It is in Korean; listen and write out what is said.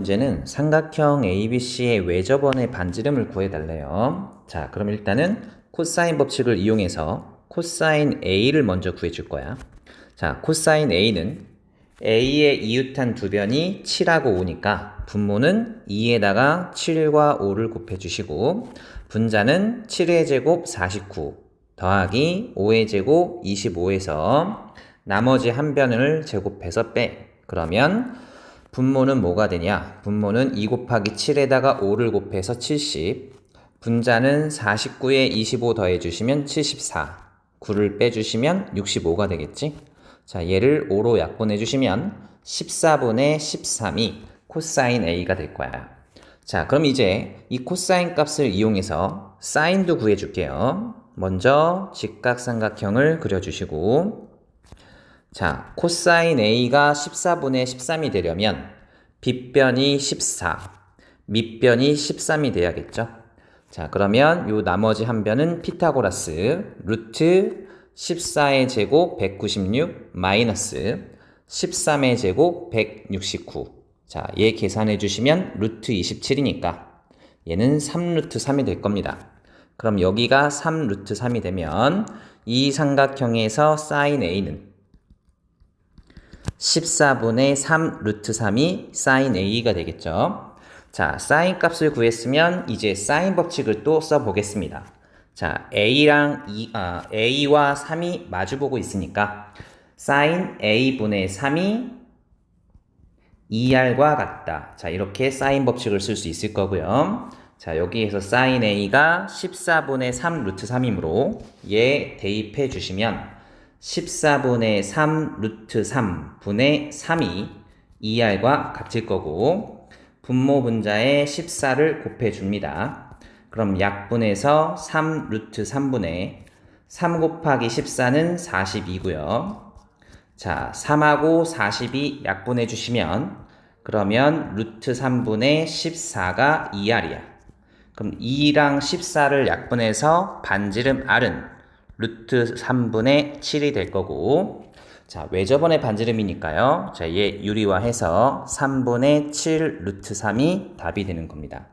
문제는 삼각형 ABC의 외접원의 반지름을 구해달래요. 자, 그럼 일단은 코사인 법칙을 이용해서 코사인 A를 먼저 구해줄 거야. 자, 코사인 A는 A의 이웃한 두 변이 7하고 5니까 분모는 2에다가 7과 5를 곱해주시고 분자는 7의 제곱 49 더하기 5의 제곱 25에서 나머지 한 변을 제곱해서 빼. 그러면 분모는 뭐가 되냐? 분모는 2 곱하기 7에다가 5를 곱해서 70. 분자는 49에 25 더해주시면 74. 9를 빼주시면 65가 되겠지? 자, 얘를 5로 약분해주시면 14분의 13이 코사인 A가 될 거야. 자, 그럼 이제 이 코사인 값을 이용해서 사인도 구해줄게요. 먼저 직각삼각형을 그려주시고 자, 코사인 A가 14분의 13이 되려면 빗변이 14, 밑변이 13이 돼야겠죠? 자, 그러면 요 나머지 한 변은 피타고라스 루트 14의 제곱 196 마이너스 13의 제곱 169. 자, 얘 계산해 주시면 루트 27이니까 얘는 3루트 3이 될 겁니다. 그럼 여기가 3루트 3이 되면 이 삼각형에서 사인 A는 14분의 3 루트 3이 사인 A가 되겠죠. 자, 사인 값을 구했으면 이제 사인 법칙을 또 써보겠습니다. 자, A랑 2, 아, A와 3이 마주보고 있으니까 사인 A분의 3이 2R과 같다. 자, 이렇게 사인 법칙을 쓸 수 있을 거고요. 자, 여기에서 사인 A가 14분의 3 루트 3이므로 얘 대입해 주시면 14분의 3 루트 3분의 3이 2R과 같을 거고 분모 분자에 14를 곱해 줍니다. 그럼 약분해서 3 루트 3분의 3 곱하기 14는 42고요. 자, 3하고 42 약분해 주시면 그러면 루트 3분의 14가 2R이야. 그럼 2랑 14를 약분해서 반지름 R은 루트 3분의 7이 될 거고 자, 외접원의 반지름이니까요. 자, 얘 유리화해서 3분의 7 루트 3이 답이 되는 겁니다.